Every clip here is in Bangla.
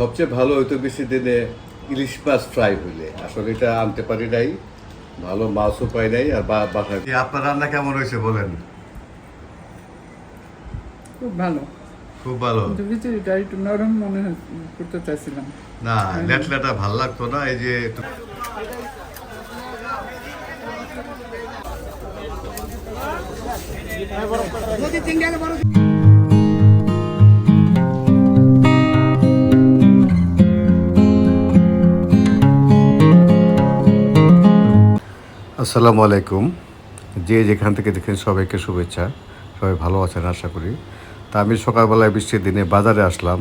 সবচেয়ে ভালো হয়তো বেশি দিনে ইলিশ মাছ ফ্রাই হইলে। আসলে এটা আনতে পারি নাই ভালো মাছও পাই নাই আর বাসায় আপনার রান্না কেমন হয়েছে বলেন? খুব ভালো। খুব ভালো? একটু নরম মনে হয়- করতে চাইছিলাম। না লেটলাটা ভালো লাগতো না এই যে একটু আসসালামু আলাইকুম। যে যেখান থেকে দেখেন সবাইকে শুভেচ্ছা। সবাই ভালো আছেন আশা করি। তা আমি সকালবেলায় বৃষ্টির দিনে বাজারে আসলাম।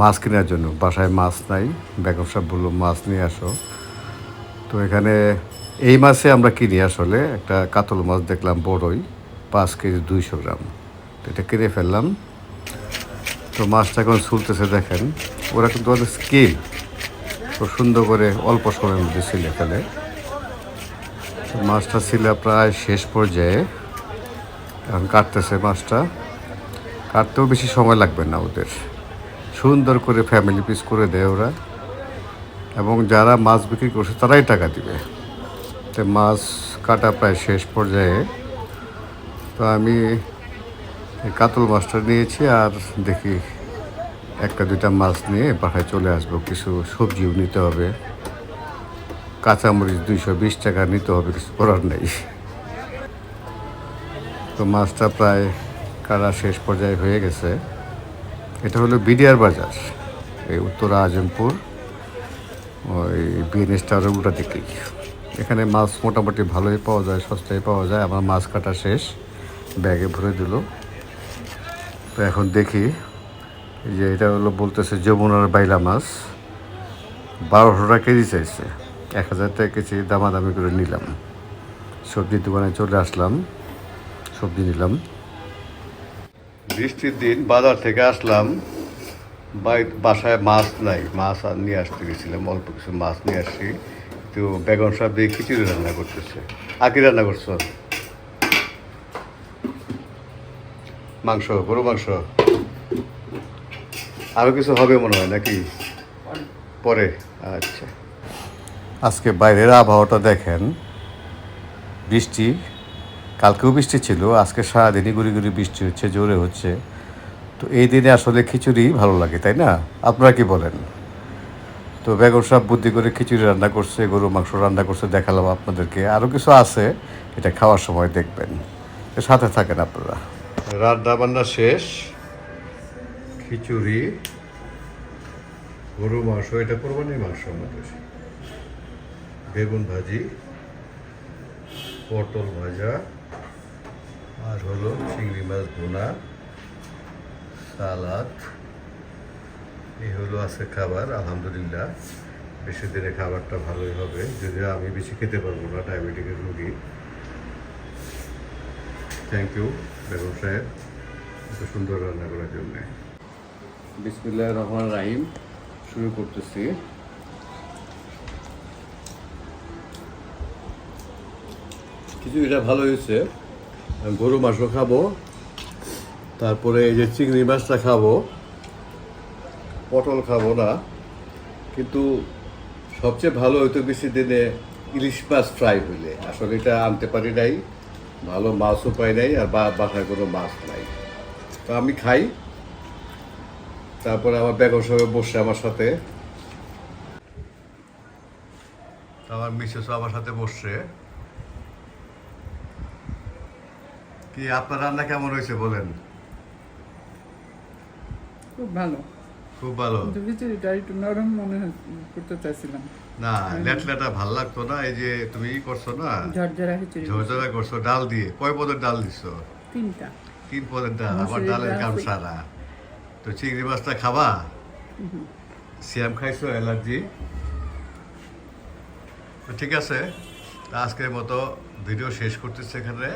মাছ কেনার জন্য। বাসায় মাছ নাই। বেগম সাহেব বলল, মাছ নিয়ে আসো। তো এখানে এই মাছে আমরা কিনি আসলে। একটা কাতল মাছ দেখলাম, বড়ই। পাঁচ কেজি দুইশো গ্রাম। তো এটা কিনে ফেললাম। তো মাছটা এখন ছুলতেছে দেখেন। ওরা কিন্তু অনেক স্কিল খুব সুন্দর করে অল্প সময়ের মধ্যে ছিলে ফেলে। মাছটা ছিল প্রায় শেষ পর্যায়ে। এখন কাটতেছে মাছটা। কাটতেও বেশি সময় লাগবে না ওদের। সুন্দর করে ফ্যামিলি পিস করে দেয় ওরা। এবং যারা মাছ বিক্রি করছে, তারাই টাকা দিবে। তো মাছ কাটা প্রায় শেষ পর্যায়ে। তো আমি কাতল মাছটা নিয়েছি আর দেখি একটা দুইটা মাছ নিয়ে বাসায় চলে আসব। কিছু সবজিও নিতে হবে। কাঁচামরিচ দুইশো বিশ টাকা নিতে হবে, কিছু করার নেই। তো মাছটা প্রায় কাটা শেষ পর্যায়ে হয়ে গেছে। এটা হলো বিডিআর বাজার, এই উত্তরা আজমপুর, ওই বিএনএস টাওয়ারের উল্টা দিকেই। এখানে মাছ মোটামুটি ভালোই পাওয়া যায়, সস্তায় পাওয়া যায়, আমার মাছ কাটা শেষ, ব্যাগে ভরে দিল। তো এখন দেখি যে এটা হলো বলতেছে যমুনার বাইলা মাছ, বারোশো টাকা কেজি চাইছে। এক হাজার টাকা কেজি দামাদামি করে নিলাম। সবজির দোকানে চলে আসলাম। সবজি নিলাম। বৃষ্টির দিন বাজার থেকে আসলাম। বাসায় মাছ নাই, মাছ নিয়ে আসতে গেছিলাম, অল্প কিছু মাছ নিয়ে আসছি। তো বেগম সাহেব দিয়ে খিচুড়ি রান্না করতেছে। আগে রান্না করছ? মাংস, গরু মাংস? আরও কিছু হবে মনে হয় নাকি? পরে? আচ্ছা। আজকে বাইরের আবহাওয়াটা দেখেন, বৃষ্টি, কালকেও বৃষ্টি ছিল, আজকে সারাদিনই গুড়ি গুড়ি বৃষ্টি হচ্ছে, জোরে হচ্ছে। তো এই দিনে আসলে খিচুড়ি ভালো লাগে, তাই না? আপনারা কি বলেন? তো বেগম সাহেব বুদ্ধি করে খিচুড়ি রান্না করছে গরু মাংস রান্না করছে, দেখালাম আপনাদেরকে। আরও কিছু আছে, এটা খাওয়ার সময় দেখবেন। সাথে থাকেন আপনারা। রান্না বান্না শেষ, খিচুড়ি গরু মাংস, এটা কোরবানির মাংস আমাদের। বেগুন ভাজি, পটল ভাজা, আর হলো চিংড়ি মাছ ভুনা, সালাদ। এই হলো আছে খাবার, আলহামদুলিল্লাহ। বেশি দিনে খাবারটা ভালোই হবে, যদিও আমি বেশি খেতে পারব না, ডায়াবেটিকের রুগী। থ্যাংক ইউ বেগম সাহেব, এত সুন্দর রান্না করার জন্যে। বিসমিল্লাহ রহমান রাহিম, শুরু করতেছি। খিচুড়িটা ভালো হয়েছে। গরু মাংস খাব, তারপরে এই যে চিংড়ি মাছটা খাব, পটল খাব না, কিন্তু সবচেয়ে ভালো হইতো বেশি দিনে ইলিশ মাছ ফ্রাই হইলে। আসলে এটা আনতে পারি নাই, ভালো মাছও পাই নাই, আর বাসায় কোনো মাছ নাই। তো আমি খাই, তারপরে আমার বেগম সাহেব বসছে আমার সাথে। আমার মিসেসও আমার সাথে বসছে। কি আপনার রান্না কেমন হয়েছে বলেন? খুব ভালো। খুব ভালো। খিচুড়িটা একটু নরম মনে করতে চাইছিলাম। না লেটলাটা ভালো লাগতো না এই যে তুমি ই করছ না ঝরঝরা খিচুড়ি ঝরঝরা করছ ডাল দিয়ে। কয় পদের ডাল দিছো? তিনটা। তিন পদের ডাল মসুরির ডালের ডাল কাম সারা তো চিংড়ি মাছটা খাবা? সিয়াম খাইছো অ্যালার্জি? ঠিক আছে আজকের মতো ভিডিও শেষ করতেছে এখানে।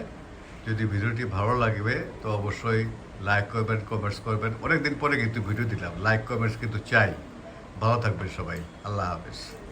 যদি ভিডিওটি ভালো লাগবে, তো অবশ্যই লাইক করবেন কমেন্টস করবেন। অনেকদিন পরে কিন্তু ভিডিও দিলাম। লাইক কমেন্টস কিন্তু চাই। ভালো থাকবেন সবাই। আল্লাহ হাফেজ।